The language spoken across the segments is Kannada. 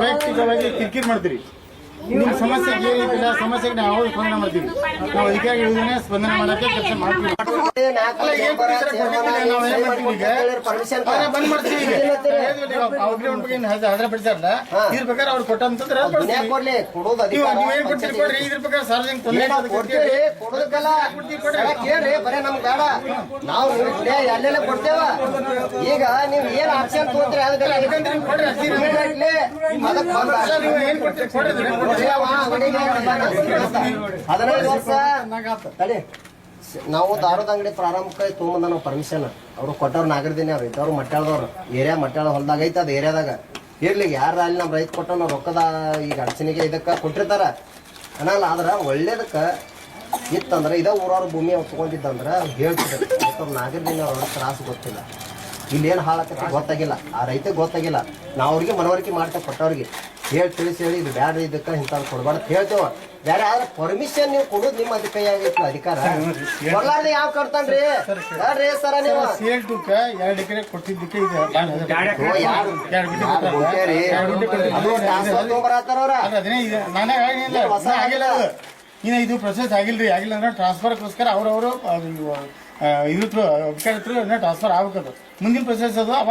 ವೈಯಕ್ತಿಕವಾಗಿ ಕಿರಿಕಿರಿ ಮಾಡ್ತೀರಿ. ನಿಮ್ಮ ಸಮಸ್ಯೆ ಏನಿಲ್ಲ ಸಮಸ್ಯೆಗೆ ನಾವು ಸ್ಪಂದನೆ ಮಾಡ್ತೀವಿ. ನಾವು ಅಧಿಕಾರಿಗಳಿಂದನೇ ಸ್ಪಂದನೆ ಮಾಡಕ್ಕೆ ಕೆಲಸ ಮಾಡ್ತೀವಿ. ಬಂದ್ ಮಾಡ್ತೀವಿ ಇದ್ರ ಪ್ರಕಾರ ಅವ್ರು ನೀವು ನೀವೇನ್ ಕೊಡ್ತೀರಿ ಕೊಡ್ರಿ? ಇದ್ರ ಪ್ರಕಾರ ಸಾರ್ವಜನಿಕ ಕೇಳ್ರಿ. ಬರೇ ಎಲ್ಲೆಲ್ಲ ಕೊಡ್ತೇವ. ಈಗ ನೀವ್ ಏನ್ ಆಕ್ಷನ್ ತಗೋತೀರಿ? ಅದಕ್ಕೆ ಕೊಡ್ರಿ ನೀವು ದಾರದ ಅಂಗಡಿ ಪ್ರಾರಂಭಕ್ಕೆ ತೊಗೊಂಬಂದ ನಾವು ಪರ್ಮಿಷನ್ ಅವ್ರು ಕೊಟ್ಟವ್ರು ನಾಗರದಿನ ಅವ್ರು ಇದ್ದವ್ರು ಮಟ್ಟಾಳದವ್ರು ಏರಿಯಾ ಮಟ್ಟಾಳ ಹೊಲ್ದಾಗ ಐತೆ ಅದು ಏರಿಯಾದಾಗ. ಇರ್ಲಿ ಯಾರ ಅಲ್ಲಿ ನಮ್ಮ ರೈತ ಕೊಟ್ಟ ನಾವು ರೊಕ್ಕದ ಈಗ ಅಡಚಣೆಗೆ ಇದಕ್ಕೆ ಕೊಟ್ಟಿರ್ತಾರ. ಅನ್ನಲ್ಲ ಆದ್ರೆ ಒಳ್ಳೇದಕ್ಕ ಇತ್ತಂದ್ರೆ ಇದ ಊರವ್ರ ಭೂಮಿ ಅವ್ರು ತೊಗೊಂಡಿದ್ದಂದ್ರೆ ಹೇಳ್ತಿದ್ರು. ಅವ್ರ ನಾಗರದಿನಿ ಅವ್ರ ತ್ರಾಸು ಗೊತ್ತಿಲ್ಲ. ಇಲ್ಲೇನು ಹಾಳಾಗತ್ತೆ ಗೊತ್ತಾಗಿಲ್ಲ. ಆ ರೈತ ಗೊತ್ತಾಗಿಲ್ಲ. ನಾವು ಅವ್ರಿಗೆ ಮನವರಿಕೆ ಮಾಡ್ತೇವೆ ಕೊಟ್ಟವ್ರಿಗೆ. ಹೇಳಿ ತಿಳಿಸಿ ಹೇಳಿ ಇದು ಬ್ಯಾಡ ಇದಕ್ಕೆ ಇಂಥವ್ರು ಕೊಡಬಾರ್ದು ಹೇಳ್ತೇವೆ. ಬೇರೆ ಆದ್ರೆ ಪರ್ಮಿಷನ್ ನೀವು ಕೊಡೋದು ನಿಮ್ಮ ಅಧಿಕ ಆಗೈತಿ ಅಧಿಕಾರ? ಕೊಡ್ಲಾರ್ದೆ ಯಾವ ಕೊಡ್ತಾನ್ರಿ ಯಾರ್ರಿ ಸರ ನೀವು. ಸೇಲ್ ಎರಡು ಎಕರೆ ಕೊಟ್ಟಿದ್ದಕ್ಕೆ. ಅದು ಇದು. ಪ್ರೊಸೆಸ್ ಆಗಿಲ್ರಿ. ಆಗಿಲ್ಲ ಅಂದ್ರೆ ಟ್ರಾನ್ಸ್ಫರ್ಗೋಸ್ಕರ ಅವ್ರವರು ಇದ್ರ ಥ್ರೂ ಅಧಿಕಾರಿ ಟ್ರಾನ್ಸ್ಫರ್ ಆಗ್ಬೇಕದು. ಮುಂದಿನ ಪ್ರೊಸೆಸ್ ಅದು ಅವ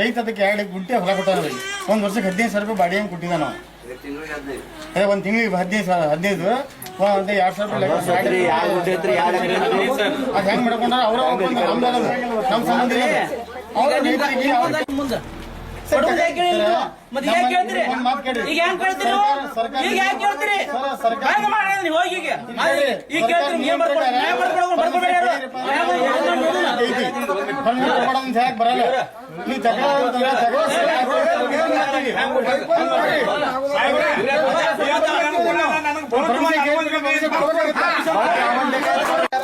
ರೈತ ಅದಕ್ಕೆ ಎರಡು ಗುಂಟೆ ಹೊಲ ಕೊಟ್ಟಾರ. ಒಂದ್ ವರ್ಷಕ್ಕೆ ಹದಿನೈದು ಸಾವಿರ ರೂಪಾಯಿ ಬಾಡಿ ಹೆಂಗೆ ಕೊಟ್ಟಿದ್ದ ನಾವು ಅದೇ ಒಂದ್ ತಿಂಗಳಿಗೆ ಹದಿನೈದು ಸಾವಿರ ಹದಿನೈದು ಒಂದು ಎರಡ್ ಸಾವಿರ ರೂಪಾಯಿ ಅದ್ ಹೆಂಗ್ ಮಾಡ್ಕೊಂಡ್ರ ಅವ್ರ ನಮ್ ಸಂಬಂಧ ಮತ್ತೆ ಯಾಕೆ ಕೇಳ್ತೀರಿ? ಈಗ ಹೆಂಗ್ ಕೇಳ್ತೀರಿ ಈಗ ಯಾಕೆ ಕೇಳ್ತೀರಿ? ಹಂಗ್ ಮಾಡ್ರಿ ನೀವು ಹೋಗಿ ಈಗ. ಈಗ ಕೇಳ್ತೀರಿ, ನೀವು ಬರ್ಕೊಡಿ. ನ್ಯಾಯ ಬರ್ಕೊಡೋದು, ಬರ್ಕೊಬೇಡಿ ಹೇಳಕ್ ಬರಲ್ಲ ನೀವು ಜಗಳ ಜಗಳ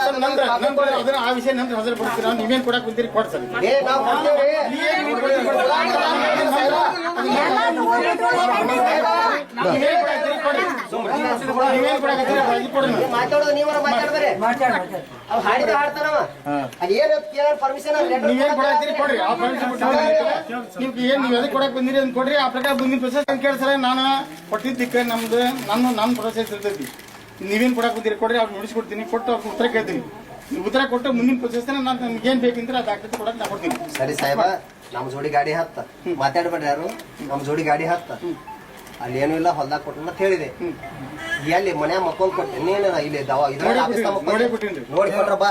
ಮಾಡ್ತೀರಿ. ನಂತರ ನಂತರ ಅದನ್ನ ಆ ವಿಷಯ ನಂತರ ಹಾಜರು ಪಡಿಸ್ತೀರಾ ನೀವೇನ್ ಕೊಡಕ್ ಕುಂತೀರಿ? ಕೊಡ್ಸರಿ ಏ ನಾವು ಕೊಡ್ತೇವ್ರಿ ನೀವೇನ್ ಕೊಡಕತ್ತೀರಿ ಅರ್ಜಿ ಕೊಡ್ರಿ ನೀವ್ ಮಾತಾಡೋದು ನೀವರ ಮಾತಾಡ್ಬೇರೆ ಅವ್ ಹಾಡಿದ ಹಾಡ್ತಾನವ ಅದ್ ಏನ್ ಕೇಳ ಪರ್ಮಿಷನ್ ನೀವೇನ್ ಕೊಡತ್ತೀರಿ ಕೊಡ್ರಿ. ಆ ಪರ್ಮಿಷನ್ ನೀವು ಏನ್ ನೀವು ಎದಕ್ಕೆ ಕೊಡಕ್ ಬಂದಿರಿ ಅಂತ ಕೊಡ್ರಿ. ಆ ಪ್ರಕಾರ ಮುಂದಿನ ಪ್ರೊಸೆಸ್ ಅಂತ ಕೇಳ್ತಾರೆ ನಾನು ಕೊಟ್ಟಿದ್ದಕ್ಕೆ ನಮ್ದು ನನ್ನ ನನ್ನ ಪ್ರೊಸೆಸ್ ಇರ್ತೈತಿ. ನೀವೇನ್ ಕೊಡಕ್ ಬಂದಿರಿ ಕೊಡ್ರಿ ಅವ್ರು ನುಡಿಸ್ಕೊಡ್ತೀನಿ ಕೊಟ್ಟು ಅವ್ರಿಗೆ ಉತ್ತರ ಕೇಳ್ತೀನಿ ನೀವು ಉತ್ತರ ಕೊಟ್ಟು ಮುಂದಿನ ಪ್ರೊಸೆಸ್ ನಾನು ನಮ್ಗೆ ಏನ್ ಬೇಕಂದ್ರೆ ಅದು ಆಗ್ತದೆ ಕೊಡಕ್ ನಾ ಕೊಡ್ತೀನಿ ಸರಿ ಸಾಹೇಬ ನಮ್ಮ ಜೋಡಿ ಗಾಡಿ ಹತ್ತ ಮಾತಾಡ್ಬೇಡ್ರಿ ಯಾರು ನಮ್ಮ ಜೋಡಿ ಗಾಡಿ ಹತ್ತ ಅಲ್ಲಿ ಏನೂ ಇಲ್ಲ ಹೊಲ್ದಾಗ ಕೊಟ್ಟು ಅಂತ ಹೇಳಿದೆ ಎಲ್ಲಿ ಮನ್ಯಾಗ ಮಕ್ಕೊಂಡ್ ಕೊಟ್ಟೆ ನೀನು ಇಲ್ಲಿ ದವಾ ಇದ್ರೆ. ನೋಡಿ ಕೊಟ್ರ ಬಾ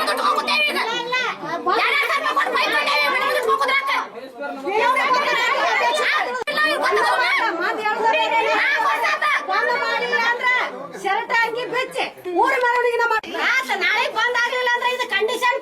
ಶರ್ಟ್ ನಾಳೆ ಬಂದ್ ಅಂದ್ರೆ ಇದು ಕಂಡೀಷನ್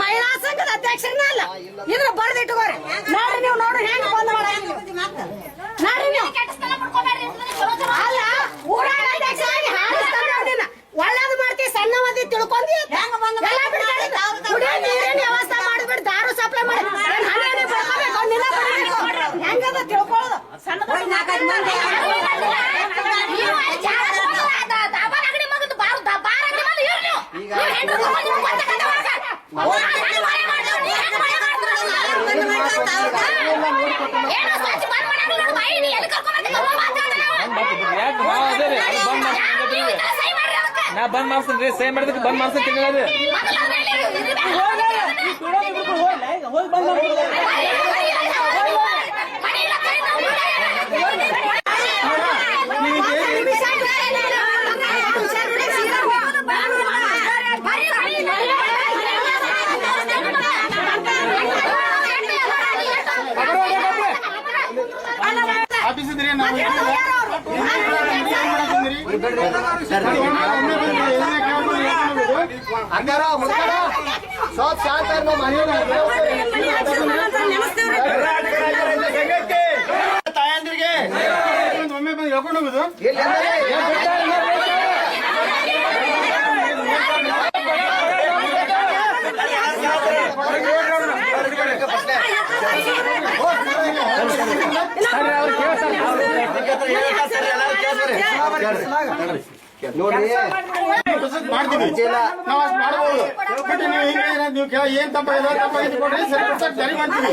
ಮಹಿಳಾ ಸಂಘದ ಅಧ್ಯಕ್ಷರನ್ನ ಅಲ್ಲ ಇದ್ರ ಬರ್ದಿಟ್ಟುಕೋರಿ ನೋಡ್ರಿ ನೀವು ನೋಡ್ರಿ ಹೆಂಗ ಮಂದಿ ತಿಳ್ಕೊಂಡಿ ಎಲ್ಲ ಬಿಡ್ತಾರಿಲ್ಲ. ಕುಡಿಯೋ ನೀರಿನ ವ್ಯವಸ್ಥೆ ಮಾಡಿಬಿಟ್ಟು ದಾರು ಸಪ್ಲೈ ಮಾಡಿ ಏನೇ ಬರ್ಕೋಬೇಕು, ಅವ್ನಿನ್ನ ಬರೀಬೇಕು. ಹೆಂಗದ ತಿಳ್ಕೊಳ್ಳೋದು ಸಣ್ಣ ನೀವು ಅಲ್ಲಿ ಜಾಗ ತಗೊಂಡು ಆ ದಾಬಾರ್ ಅಂಗಡಿ ಮಗಂದು ಬಾರ್ ದಾ- ಬಾರ್ ಅಂಗಡಿ ಮಂದಿ ಇವ್ರು ನೀವು. ಈಗ ನೀವು ಹೆಂಡ್ರು ತಗೊಂಡು ನೀವು ಕೊಟ್ಟ ಕತೆ ಒಳಗೆ. ಅವ್ರು ಹೆಂಗ್ ಮನೆ ಮಾಡ್ತಾರೆ, ನೀವು ಹೆಂಗ್ ಮನೆ ಮಾಡ್ತಾರೆ? ಏನೋ ಸ್ವಚ್ಛ ಬಂದ್ ನೋಡು, ಬಾಯಿ ನೀ ಎಲ್ಲಿ ಕರ್ಕೊಂಡ್ ಬರ್ತಿ? ಕರ್ಕೊಂಡ್ ಮಾತಾಡ್ತಾರೆ ನಾವು. ಯಾಕೆ ನಾವ್ ಅದೇ ರೀ ಅದು ಬಂದ್ ಮಾಡ್ಸ್ಕೊಂಡ್ರಿ ನೀವು ಈ ತರ ಸಹಿ ಮಾಡ್ರಿ ಅದಕ್ಕೆ. ನಾ ಬಂದ್ ಮಾಡ್ತೀನಿ ರೀ ಸೇಮ್ ಮಾಡಿದಕ್ಕೆ ಬಂದ್ ಮಾಡ್ತೀನಿ ತಿಂಗಳ ಮೊದಲು ಅದ್ರಲ್ಲಿ ಇದು ಬೇಡ. ಹೋಗಿ ಬಂದ್ ಮನೆ ಇಲ್ಲ, ಕೈ ನಾವು ಆಫೀಸ್ ಇದ್ರಿ ನಾವು ಅಕ್ಕಾರ ಮುಸ್ಕಾರ ಸ್ವಲ್ಪ ಶಾಂತ ತಾಯಂದಿರಿಗೆ. ಒಮ್ಮೆ ಬಂದು ಹೇಳ್ಕೊಂಡು ಹೋಗುದು? ನೋಡಿ ಮಾಡ್ತೀವಿ ಅಜ್ಜಿಲ್ಲ. ನಾವು ಅಷ್ಟು ಮಾಡ್ಬೋದು ಬಟ್ ನೀವು ಹಿಂಗೆ ಏನಾದ್ರು ನೀವು ಕೇಳ ಏನ್ ತಪ್ಪಾಗಿದೆ ತಪ್ಪಾಗಿದೆ ಕೊಡ್ರಿ ಸರಿ ಕೊಡ್ಸಕ್ ಜಾರಿ ಮಾಡ್ತೀವಿ.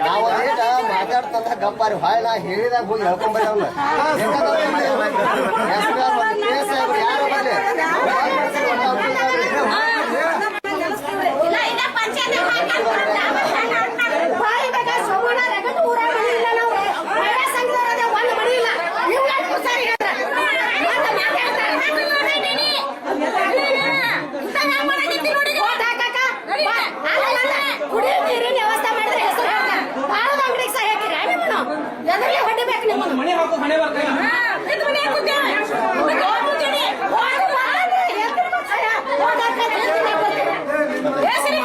ನಾವು ಅದೇಟ ಮಾತಾಡ್ತಂದ ಗಪ್ಪಾರಿ ಹೊಳ್ ನಾ ಹೇಳಿದಾಗ ಹೋಗಿ ಹೇಳ್ಕೊಂಬರಿ ಅವ್ನ. ಯಾರು ಬರ್ಲಿ ಹಣೆ ಹಾಕು ಹಣೆ ಬರ್ಕ ಹೆಸರು